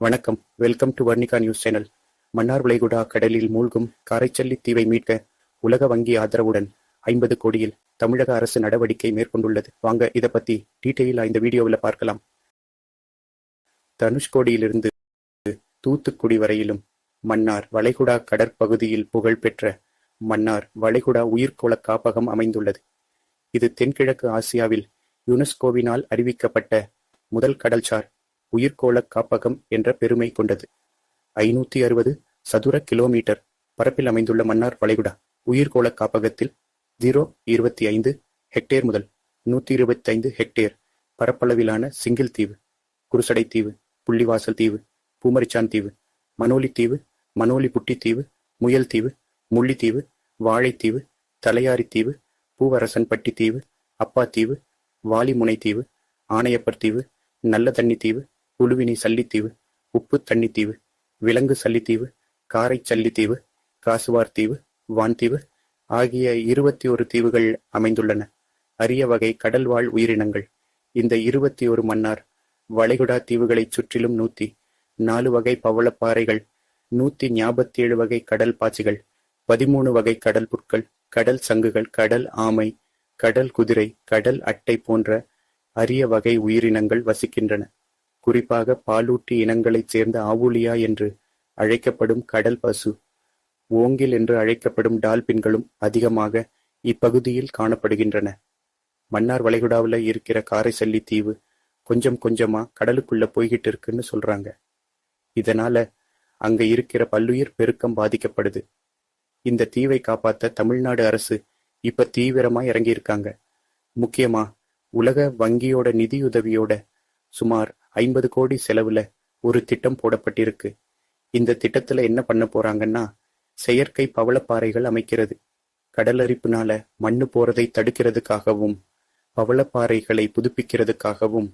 வணக்கம். Welcome to Varnika news channel Mannar விளைகுடா கடலில் மூழ்கும் காரைச்சல்லி தீவை மீட்க உலக வங்கி ஆதரவுடன் ஐம்பது கோடியில் தமிழக அரசு நடவடிக்கை மேற்கொண்டுள்ளது. வாங்க இதை பத்தி டீட்டெயிலா இந்த வீடியோவில் பார்க்கலாம். தனுஷ்கோடியிலிருந்து தூத்துக்குடி வரையிலும் மன்னார் வளைகுடா கடற்பகுதியில் புகழ்பெற்ற மன்னார் வளைகுடா உயிர்கோள காப்பகம் அமைந்துள்ளது. இது தென்கிழக்கு ஆசியாவில் யுனெஸ்கோவினால் அறிவிக்கப்பட்ட முதல் கடல்சார். உயிர்க்கோள காப்பகம் என்ற பெருமை கொண்டது. ஐநூத்தி அறுபது சதுர கிலோமீட்டர் பரப்பில் அமைந்துள்ள மன்னார் வளைகுடா உயிர்க்கோள காப்பகத்தில் ஜீரோ இருபத்தி ஐந்து ஹெக்டேர் முதல் நூத்தி இருபத்தி ஐந்து ஹெக்டேர் பரப்பளவிலான சிங்கிள் தீவு குருசடை தீவு புள்ளிவாசல் தீவு பூமரிச்சான் தீவு மனோலி தீவு மனோலி புட்டி தீவு முயல் தீவு முள்ளித்தீவு வாழைத்தீவு தலையாரித்தீவு பூவரசன்பட்டி தீவு அப்பா தீவு வாலிமுனை தீவு ஆணையப்பர் தீவு நல்ல தண்ணி தீவு குழுவினி சல்லித்தீவு உப்பு தண்ணித்தீவு விலங்கு சல்லித்தீவு காரை சல்லித்தீவு காசுவார் தீவு வான்தீவு ஆகிய இருபத்தி ஒரு தீவுகள் அமைந்துள்ளன. அரிய வகை கடல்வாழ் உயிரினங்கள். இந்த இருபத்தி ஒரு மன்னார் வளைகுடா தீவுகளைச் சுற்றிலும் நூத்தி நாலு வகை பவளப்பாறைகள் நூத்தி ஞாபத்தி ஏழு வகை கடல் பாச்சிகள் பதிமூணு வகை கடல் புற்கள் கடல் சங்குகள் கடல் ஆமை கடல் குதிரை கடல் அட்டை போன்ற அரிய வகை உயிரினங்கள் வசிக்கின்றன. குறிப்பாக பாலூட்டி இனங்களைச் சேர்ந்த ஆவுலியா என்று அழைக்கப்படும் கடல் பசு ஓங்கில் என்று அழைக்கப்படும் டால்பின்களும் அதிகமாக இப்பகுதியில் காணப்படுகின்றன. மன்னார் வளைகுடாவில் இருக்கிற காரைசல்லி தீவு கொஞ்சம் கொஞ்சமா கடலுக்குள்ள போய்கிட்டு இருக்குன்னு சொல்றாங்க. இதனால அங்க இருக்கிற பல்லுயிர் பெருக்கம் பாதிக்கப்படுது. இந்த தீவை காப்பாத்த தமிழ்நாடு அரசு இப்ப தீவிரமா இறங்கியிருக்காங்க. முக்கியமா உலக வங்கியோட நிதியுதவியோட சுமார் ஐம்பது கோடி செலவுல ஒரு திட்டம் போடப்பட்டிருக்கு. இந்த திட்டத்துல என்ன பண்ண போறாங்கன்னா செயற்கை பவளப்பாறைகள் அமைக்கிறது. கடலரிப்புனால மண்ணு போறதை தடுக்கிறதுக்காகவும் பவளப்பாறைகளை புதுப்பிக்கிறதுக்காகவும்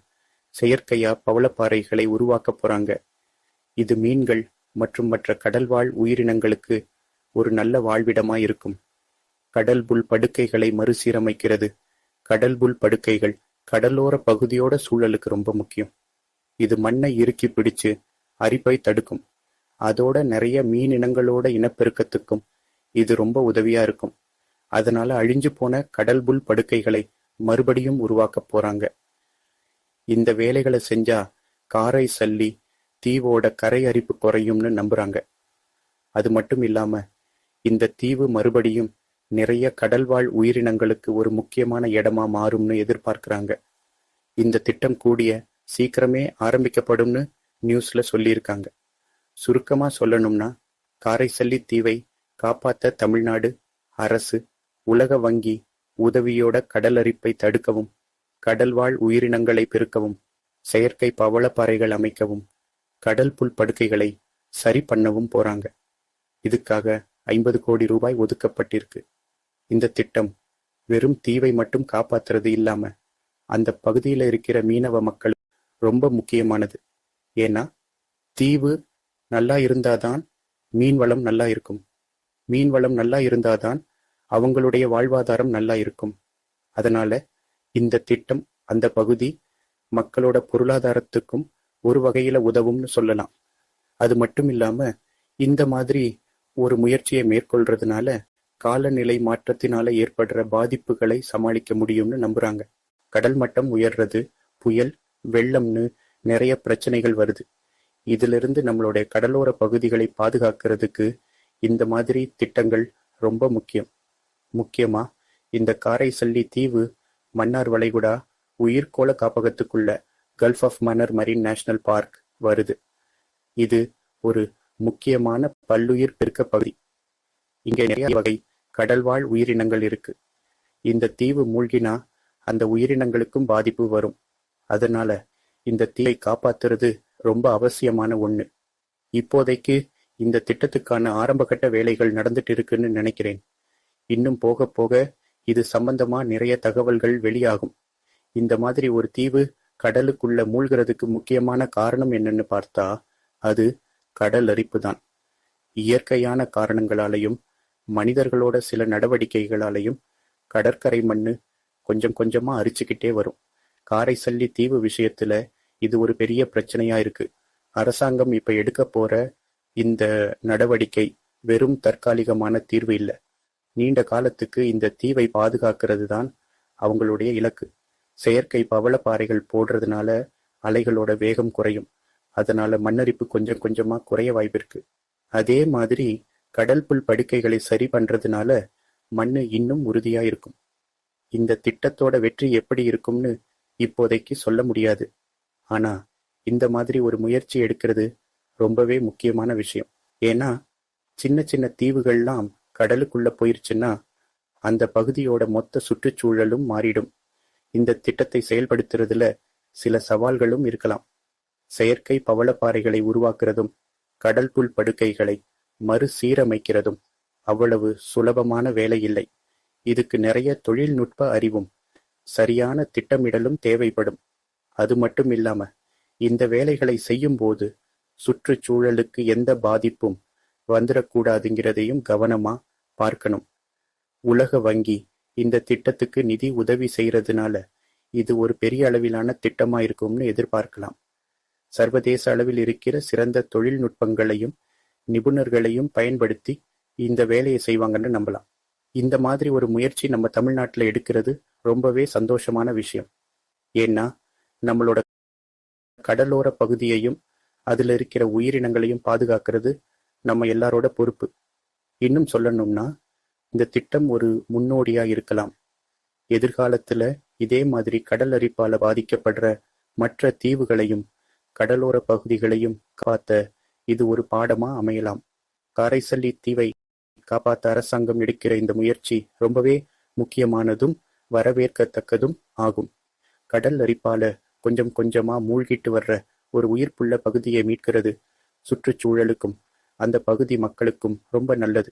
செயற்கையா பவளப்பாறைகளை உருவாக்க போறாங்க. இது மீன்கள் மற்றும் மற்ற கடல்வாழ் உயிரினங்களுக்கு ஒரு நல்ல வாழ்விடமா இருக்கும். கடல் புல் படுக்கைகளை மறுசீரமைக்கிறது. கடல் புல் படுக்கைகள் கடலோர பகுதியோட சூழலுக்கு ரொம்ப முக்கியம். இது மண்ணை இறுக்கி பிடிச்சு அரிப்பை தடுக்கும். அதோட நிறைய மீனினங்களோட இனப்பெருக்கத்துக்கும் இது ரொம்ப உதவியா இருக்கும். அதனால அழிஞ்சு போன கடல் புல் படுக்கைகளை மறுபடியும் உருவாக்க போறாங்க. இந்த வேலைகளை செஞ்சா காரை சல்லி தீவோட கரை அரிப்பு குறையும்னு நம்புறாங்க. அது மட்டும் இல்லாம இந்த தீவு மறுபடியும் நிறைய கடல்வாழ் உயிரினங்களுக்கு ஒரு முக்கியமான இடமா மாறும்னு எதிர்பார்க்கறாங்க. இந்த திட்டம் கூடிய சீக்கிரமே ஆரம்பிக்கப்படும்னு நியூஸ்ல சொல்லியிருக்காங்க. சுருக்கமா சொல்லணும்னா காரைசல்லி தீவை காப்பாத்த தமிழ்நாடு அரசு உலக வங்கி உதவியோட கடலரிப்பை தடுக்கவும் கடல்வாழ் உயிரினங்களை பெருக்கவும் செயற்கை பவளப்பாறைகள் அமைக்கவும் கடல் புல் படுக்கைகளை சரி பண்ணவும் போறாங்க. இதுக்காக ஐம்பது கோடி ரூபாய் ஒதுக்கப்பட்டிருக்கு. இந்த திட்டம் வெறும் தீவை மட்டும் காப்பாத்துறது இல்லாம அந்த பகுதியில இருக்கிற மீனவ மக்கள் ரொம்ப முக்கியமானது. ஏன்னா தீவு நல்லா இருந்தாதான் மீன் வளம் நல்லா இருக்கும். மீன் வளம் நல்லா இருந்தாதான் அவங்களுடைய வாழ்வாதாரம் நல்லா இருக்கும். அதனால இந்த திட்டம் அந்த பகுதி மக்களோட பொருளாதாரத்துக்கும் ஒரு வகையில உதவும்னு சொல்லலாம். அது மட்டும் இல்லாம இந்த மாதிரி ஒரு முயற்சியை மேற்கொள்றதுனால காலநிலை மாற்றத்தினால ஏற்படுற பாதிப்புகளை சமாளிக்க முடியும்னு நம்புறாங்க. கடல் மட்டம் உயர்றது புயல் வெள்ளம்னு நிறைய பிரச்சனைகள் வருது. இதிலிருந்து நம்மளுடைய கடலோர பகுதிகளை பாதுகாக்கிறதுக்கு இந்த மாதிரி திட்டங்கள் ரொம்ப முக்கியம். முக்கியமா இந்த காரைசல்லி தீவு மன்னார் வளைகுடா உயிர்கோள காப்பகத்துக்குள்ள Gulf of Mannar Marine National Park வருது. இது ஒரு முக்கியமான பல்லுயிர் பெருக்க பகுதி. இங்க நிறைய வகை கடல்வாழ் உயிரினங்கள் இருக்கு. இந்த தீவு மூழ்கினா அந்த உயிரினங்களுக்கும் பாதிப்பு வரும். அதனால இந்த தீவை காப்பாத்துறது ரொம்ப அவசியமான ஒண்ணு. இப்போதைக்கு இந்த திட்டத்துக்கான ஆரம்பகட்ட வேலைகள் நடந்துட்டு இருக்குன்னு நினைக்கிறேன். இன்னும் போக போக இது சம்பந்தமா நிறைய தகவல்கள் வெளியாகும். இந்த மாதிரி ஒரு தீவு கடலுக்குள்ள மூழ்கிறதுக்கு முக்கியமான காரணம் என்னன்னு பார்த்தா அது கடல் அரிப்பு தான் இயற்கையான காரணங்களாலையும் மனிதர்களோட சில நடவடிக்கைகளாலையும் கடற்கரை மண்ணு கொஞ்சம் கொஞ்சமா அரிச்சுக்கிட்டே வரும். காரைசல்லி தீவு விஷயத்துல இது ஒரு பெரிய பிரச்சனையா இருக்கு. அரசாங்கம் இப்ப எடுக்க போற இந்த நடவடிக்கை வெறும் தற்காலிகமான தீர்வு இல்லை. நீண்ட காலத்துக்கு இந்த தீவை பாதுகாக்கிறது தான் அவங்களுடைய இலக்கு. செயற்கை பவளப்பாறைகள் போடுறதுனால அலைகளோட வேகம் குறையும். அதனால மண்ணரிப்பு கொஞ்சம் கொஞ்சமா குறைய வாய்ப்பிருக்கு. அதே மாதிரி கடல் புல் படுக்கைகளை சரி பண்றதுனால மண்ணு இன்னும் உறுதியா இருக்கும். இந்த திட்டத்தோட வெற்றி எப்படி இருக்கும்னு இப்போதைக்கு சொல்ல முடியாது. ஆனா இந்த மாதிரி ஒரு முயற்சி எடுக்கிறது ரொம்பவே முக்கியமான விஷயம். ஏன்னா சின்ன சின்ன தீவுகள்லாம் கடலுக்குள்ள போயிருச்சுன்னா அந்த பகுதியோட மொத்த சுற்றுச்சூழலும் மாறிடும். இந்த திட்டத்தை செயல்படுத்துறதுல சில சவால்களும் இருக்கலாம். செயற்கை பவளப்பாறைகளை உருவாக்குறதும் கடல் புல் படுக்கைகளை மறுசீரமைக்கிறதும் அவ்வளவு சுலபமான வேலை இல்லை இதுக்கு நிறைய தொழில்நுட்ப அறிவும் சரியான திட்டமிடலும் தேவைப்படும். அது மட்டும் இல்லாம இந்த வேலைகளை செய்யும்போது சுற்றுச்சூழலுக்கு எந்த பாதிப்பும் வந்துடக்கூடாதுங்கிறதையும் கவனமா பார்க்கணும். உலக வங்கி இந்த திட்டத்துக்கு நிதி உதவி செய்யறதுனால இது ஒரு பெரிய அளவிலான திட்டமா இருக்கும்னு எதிர்பார்க்கலாம். சர்வதேச அளவில் இருக்கிற சிறந்த தொழில்நுட்பங்களையும் நிபுணர்களையும் பயன்படுத்தி இந்த வேலையை செய்வாங்கன்னு நம்பலாம். இந்த மாதிரி ஒரு முயற்சி நம்ம தமிழ்நாட்டில் எடுக்கிறது ரொம்பவே சந்தோஷமான விஷயம். ஏன்னா நம்மளோட கடலோர பகுதியையும் அதில் இருக்கிற உயிரினங்களையும் பாதுகாக்கிறது நம்ம எல்லாரோட பொறுப்பு. இன்னும் சொல்லணும்னா இந்த திட்டம் ஒரு முன்னோடியாக இருக்கலாம். எதிர்காலத்தில் இதே மாதிரி கடல் அரிப்பால் பாதிக்கப்படுற மற்ற தீவுகளையும் கடலோர பகுதிகளையும் காத்த இது ஒரு பாடமா அமையலாம். காரைசல்லி தீவை காப்பாத்த அரசாங்கம் எடுக்கிற இந்த முயற்சி ரொம்பவே முக்கியமானதும் வரவேற்கத்தக்கதும் ஆகும். கடல் அரிப்பால கொஞ்சம் கொஞ்சமா மூழ்கிட்டு வர்ற ஒரு உயிர்ப்புள்ள பகுதியை மீட்கிறது சுற்றுச்சூழலுக்கும் அந்த பகுதி மக்களுக்கும் ரொம்ப நல்லது.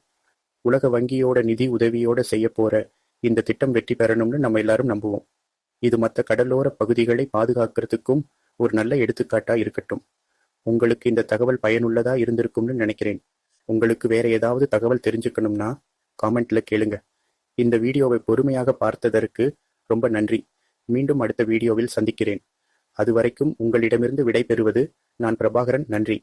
உலக வங்கியோட நிதி உதவியோட செய்ய போற இந்த திட்டம் வெற்றி பெறணும்னு நம்ம எல்லாரும் நம்புவோம். இது மற்ற கடலோர பகுதிகளை பாதுகாக்கிறதுக்கும் ஒரு நல்ல எடுத்துக்காட்டா இருக்கட்டும். உங்களுக்கு இந்த தகவல் பயனுள்ளதா இருந்திருக்கும்னு நினைக்கிறேன். உங்களுக்கு வேற ஏதாவது தகவல் தெரிஞ்சுக்கணும்னா காமெண்ட்ல கேளுங்க. இந்த வீடியோவை பொறுமையாக பார்த்ததற்கு ரொம்ப நன்றி. மீண்டும் அடுத்த வீடியோவில் சந்திக்கிறேன். அதுவரைக்கும் உங்களிடமிருந்து விடை பெறுவது நான் பிரபாகரன். நன்றி.